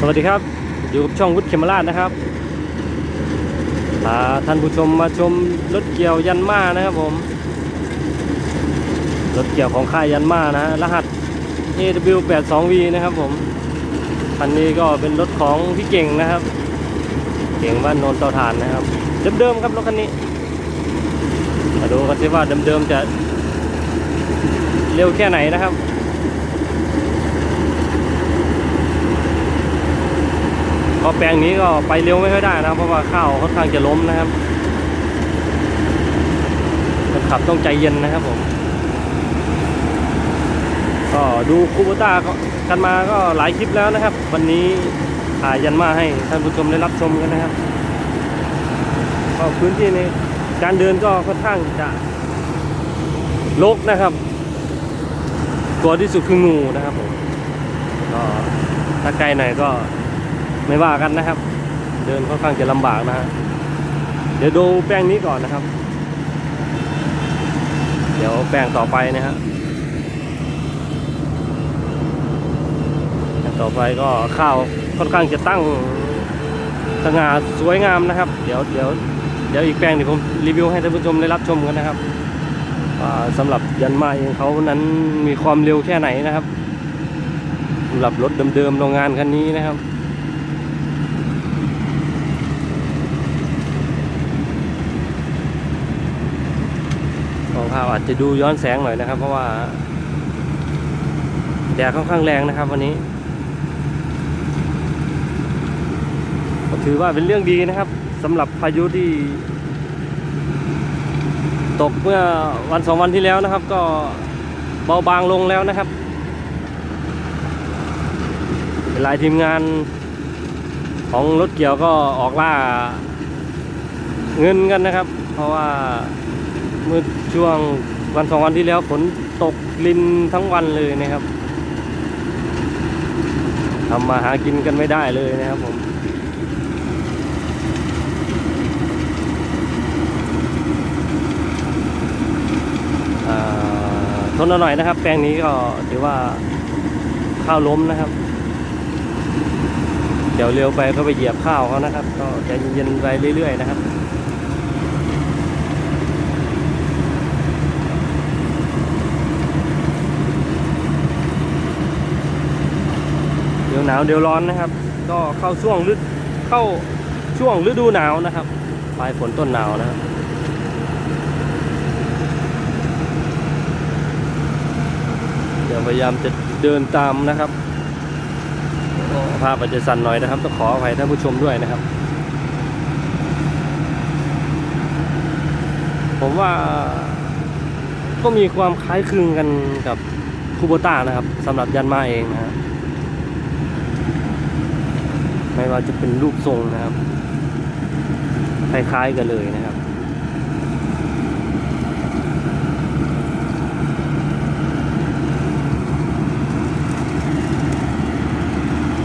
สวัสดีครับ อยู่กับช่องวุฒิเขมราชนะครับพาท่านผู้ชมมาชมรถเกี่ยวยันมานะครับผม รถเกี่ยวของค่ายยันมานะฮะรหัส AW82V นะครับผมคันนี้ก็เป็นรถของพี่เก่งนะครับ เก่งบ้านโนนเตาถ่านนะครับ เดิมๆครับรถคันนี้มาดูกันสิว่าเดิมๆจะเร็วแค่ไหนนะครับ ก็แปลงนี้ก็ไปเร็วไม่ค่อยได้นะเพราะว่าข้าวค่อนข้างจะล้มนะครับคนขับต้องใจเย็นนะครับผม ก็ดูคูโบต้ากันมาก็หลายคลิปแล้วนะครับ วันนี้ถ่ายยันมาให้ท่านผู้ชมได้รับชมกันนะครับ ก็พื้นที่ในการเดินก็ค่อนข้างจะรกนะครับ ตัวที่สุดคืองูนะครับผมก็ถ้าไกลหน่อยก็ ไม่ว่ากันนะครับ เดินค่อนข้างจะลำบากนะฮะเดี๋ยวดูแป้งนี้ก่อนนะครับ เดี๋ยวแป้งต่อไปนะฮะแป้งต่อไปก็ข้าวค่อนข้างจะตั้งสง่าสวยงามนะครับ เดี๋ยวเดี๋ยวเดี๋ยวอีกแป้งเดี๋ยวผมรีวิวให้ท่านผู้ชมได้รับชมกันนะครับว่าสำหรับยันมาเองเขานั้นมีความเร็วแค่ไหนนะครับสำหรับรถเดิมๆโรงงานคันนี้นะครับ ของข้าวอาจจะดูย้อนแสงหน่อยนะครับ เพราะว่าแดดค่อนข้างแรงนะครับวันนี้ถือว่าเป็นเรื่องดีนะครับสำหรับพายุที่ ตกเมื่อวันสองวันที่แล้วนะครับ ก็เบาบางลงแล้วนะครับหลายทีมงานของรถเกี่ยวก็ออกล่าเงินกันนะครับ เพราะว่า เมื่อช่วงวันสองวันที่แล้วฝนตกลินทั้งวันเลยนะครับทำมาหากินกันไม่ได้เลยนะครับผมทนเอาหน่อยนะครับ แปลงนี้ก็ถือว่าข้าวล้มนะครับ เดี๋ยวเร็วไปก็ไปเหยียบข้าวเขานะครับ ก็ใจเย็นๆไปเรื่อยๆนะครับ ดี๋ยวหนาวเดี๋ยวร้อนนะครับ ก็เข้าช่วงฤดูเข้าช่วงฤดูหนาวนะครับปลายฝนต้นหนาวนะครับเดี๋ยวพยายามจะเดินตามนะครับภาพอาจจะสั่นหน่อยนะครับต้องขออภัยท่านผู้ชมด้วยนะครับ ผมว่าก็มีความคล้ายคลึงกันกับคูโบต้านะครับสำหรับยันมาเองนะครับ ไม่ว่าจะเป็นรูปทรงนะครับ คล้ายๆกันเลยนะครับ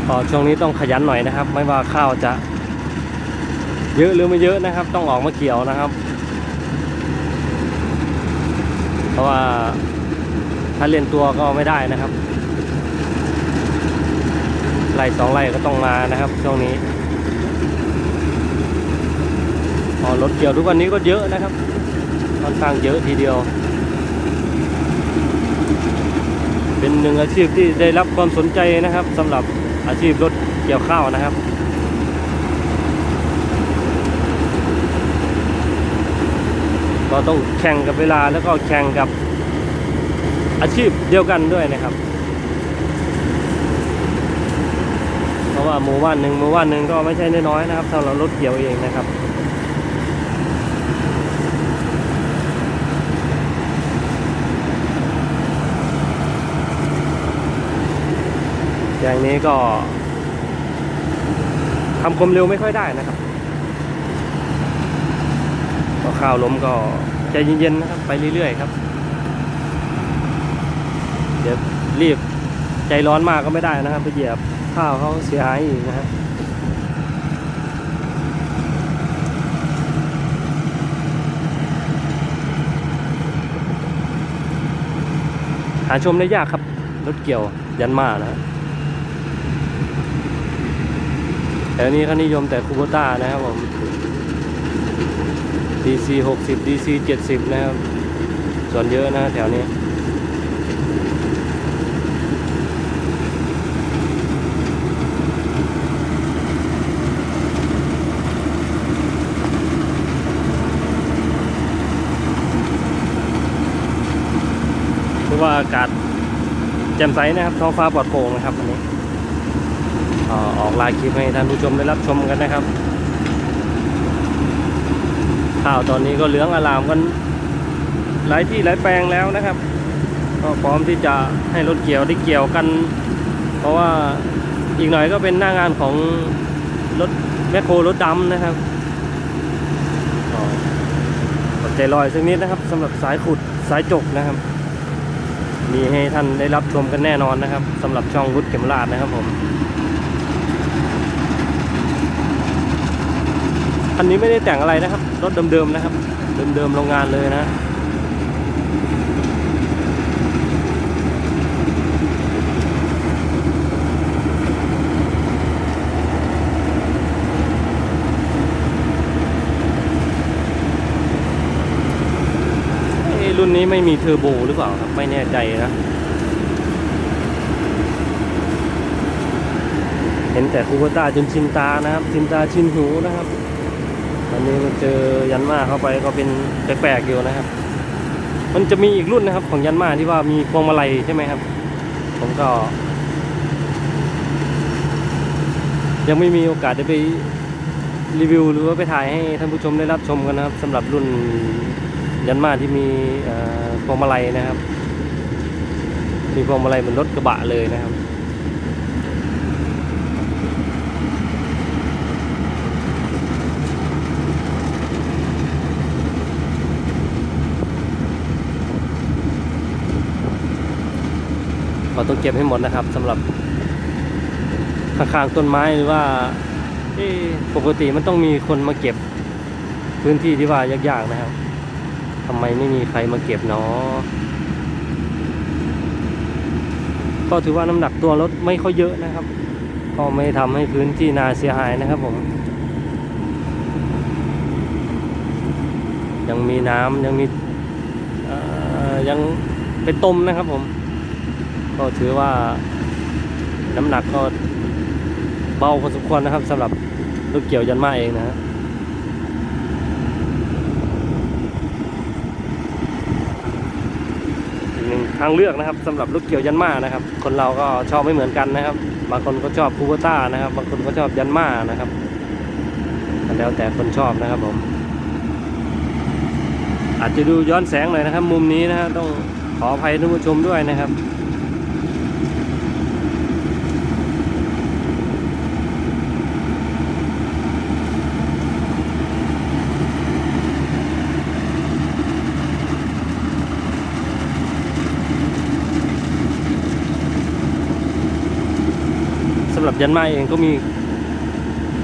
ก็ช่วงนี้ต้องขยันหน่อยนะครับ ไม่ว่าข้าวจะเยอะหรือไม่เยอะนะครับ ต้องออกมาเกี่ยวนะครับ เพราะว่าถ้าเล่นตัวก็ไม่ได้นะครับ ไล่สองไล่ก็ต้องมานะครับช่วงนี้พอรถเกี่ยวทุกวันนี้ก็เยอะนะครับค่อนข้างเยอะทีเดียว เป็นหนึ่งอาชีพที่ได้รับความสนใจนะครับสำหรับอาชีพรถเกี่ยวข้าวนะครับก็ต้องแข่งกับเวลาแล้วก็แข่งกับอาชีพเดียวกันด้วยนะครับ เพราะ ว่าหมู่บ้านหนึ่งหมู่บ้านหนึ่งก็ไม่ใช่น้อยๆนะครับสำหรับรถเกี่ยวเองนะครับอย่างนี้ก็ทำความเร็วไม่ค่อยได้นะครับก็ข้าวล้มก็ใจเย็นๆนะครับ ไปเรื่อยๆครับ เดี๋ยวรีบใจร้อนมากก็ไม่ได้นะครับไปเหยียบ ข้าวเขาเสียหายอีกนะฮะหาชมได้ยากครับ รถเกี่ยวยันมานะแถวนี้เขานิยมแต่คูโบต้านะครับผม DC 60 DC 70 นะครับ ส่วนเยอะนะแถวนี้ เพราะว่า อากาศแจ่มใสนะครับท้องฟ้าปลอดโปร่งนะครับวันนี้อ่าออกลายคลิปให้ท่านผู้ชมได้รับชมกันนะครับ ข้าวตอนนี้ก็เหลืองอลามกันหลายที่หลายแปลงแล้วนะครับ ก็พร้อมที่จะให้รถเกี่ยวได้เกี่ยวกัน เพราะว่าอีกหน่อยก็เป็นหน้างานของรถแมคโครรถดำนะครับอดใจรอยสักนิดนะครับสำหรับสายขุดสายจกนะครับ มีให้ท่านได้รับชมกันแน่นอนนะครับสำหรับช่องรุดเข็มราดนะครับผมคันนี้ไม่ได้แต่งอะไรนะครับ รถเดิมๆนะครับ เดิมๆโรงงานเลยนะ รุ่นนี้ไม่มีเทอร์โบหรือเปล่าครับ ไม่แน่ใจนะ เห็นแต่คูโบต้าจนชินตานะครับ ชินตาชินหูนะครับอันนี้มาเจอยันมาเข้าไปก็เป็นแปลกๆอยู่นะครับ มันจะมีอีกรุ่นนะครับ ของยันมาที่ว่ามีพวงมาลัยใช่ไหมครับ ผมก็ ยังไม่มีโอกาสได้ไปรีวิวหรือว่าไปถ่ายให้ท่านผู้ชมได้รับชมกันนะครับสำหรับรุ่น ยันมาที่มีเอ่อพวงมาลัยนะครับ มีพวงมาลัยเหมือนรถกระบะเลยนะครับเราต้องเก็บให้หมดนะครับสำหรับข้างๆต้นไม้หรือว่าปกติมันต้องมีคนมาเก็บพื้นที่ที่ว่ายากๆนะครับำไมไม่มีใครมาเก็บเนาะก็ถือว่าน้ำหนักตัวรถไม่ค่อยเยอะนะครับ ก็ไม่ทำให้พื้นที่นาเสียหายนะครับผม ยังมีน้ำยังมียังเป็นตมนะครับผม ก็ถือว่าน้ำหนักก็เบาพอสมควรนะครับสำหรับรถเกี่ยวยันมาเองนะฮะ อีกหนึ่ง ทางเลือกนะครับสำหรับลูกเกี่ยวยันมานะครับ คนเราก็ชอบไม่เหมือนกันนะครับ บางคนก็ชอบคูเบต้านะครับ บางคนก็ชอบยันมานะครับแล้วแต่คนชอบนะครับผม อาจจะดูย้อนแสงหน่อยนะครับ มุมนี้นะฮะต้องขออภัยท่านผู้ชมด้วยนะครับ ยันมาเองก็มี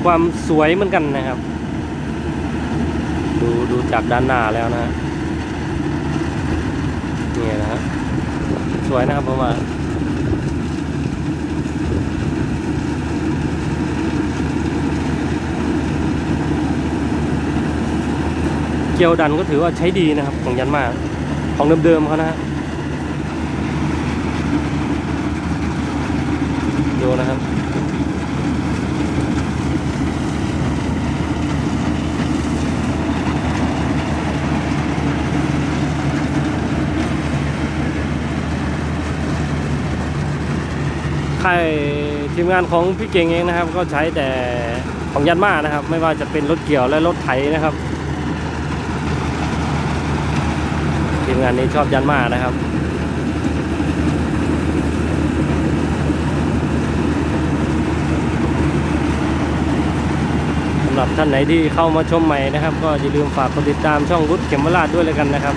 ความสวยเหมือนกันนะครับ ดูดูจากด้านหน้าแล้วนะนี่นะฮะสวยนะครับเพราะว่าเกียวดันก็ถือว่าใช้ดีนะครับของยันมาของเดิมๆเขานะฮะดูนะครับ ค่ายทีมงานของพี่เก่งเองนะครับ ก็ใช้แต่ของยันมานะครับ ไม่ว่าจะเป็นรถเกี่ยวและรถไถนะครับ ทีมงานนี้ชอบยันมานะครับสำหรับท่านไหนที่เข้ามาชมใหม่นะครับ ก็อย่าลืมฝากกดติดตามช่องรุดเข็มมาลาดด้วยเลยกันนะครับ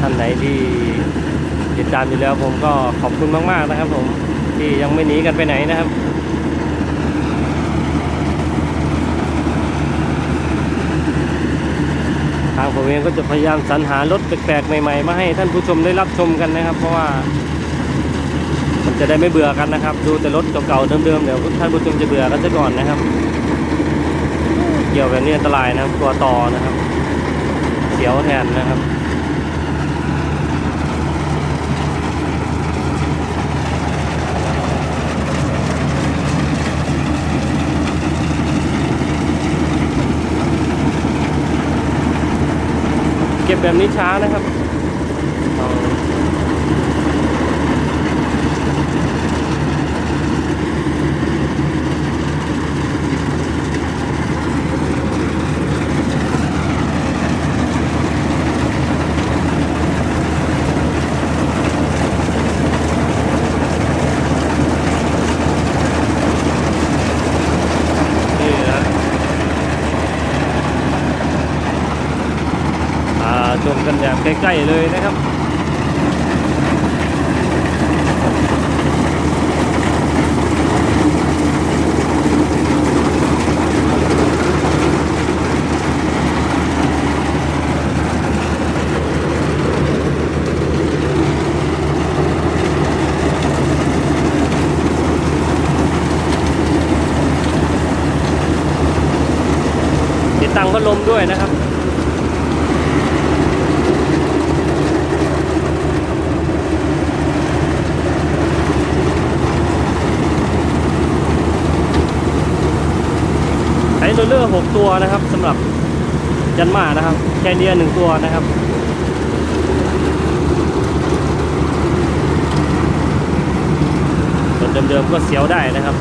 ท่านไหนที่ ติดตามอยู่แล้วผมก็ขอบคุณมากๆนะครับ ผมที่ยังไม่หนีกันไปไหนนะครับทางผมเองก็จะพยายามสรรหารถแปลกๆใหม่ๆมาให้ท่านผู้ชมได้รับชมกันนะครับ เพราะว่ามันจะได้ไม่เบื่อกันนะครับ ดูแต่รถเก่าๆเดิมๆเดี๋ยวท่านผู้ชมจะเบื่อกันซะก่อนนะครับ เกี่ยวแบบนี้อันตรายนะครับตัวต่อนะครับ เสียวแทนนะครับ เก็บแบบนี้ช้านะครับเอานี่นะ อ่าชมกันแบบ ใกล้ๆเลยนะครับติดตั้งพัดลมด้วยนะครับ โรลเลอร์ 6 ตัวนะครับสำหรับยันมานะครับแคเนียหนึ่งตัวนะครับรถเดิมๆก็เสียวได้นะครับ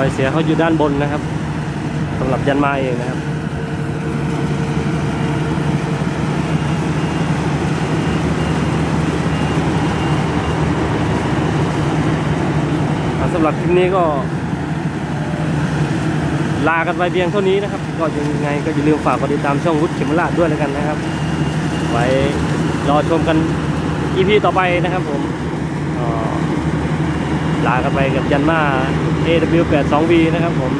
อยเสียเขาอยู่ด้านบนนะครับสำหรับยันมาเองนะครับสำหรับคลิปนี้ก็ ลากันไปเพียงเท่านี้นะครับ ก็ยังไงก็อย่าลืมฝากกดติดตามช่องวุฒิเขมราชด้วยแล้วกันนะครับ ไว้รอชมกัน EP ต่อไปนะครับผมลากันไปกับยันมา AW82V นะครับผม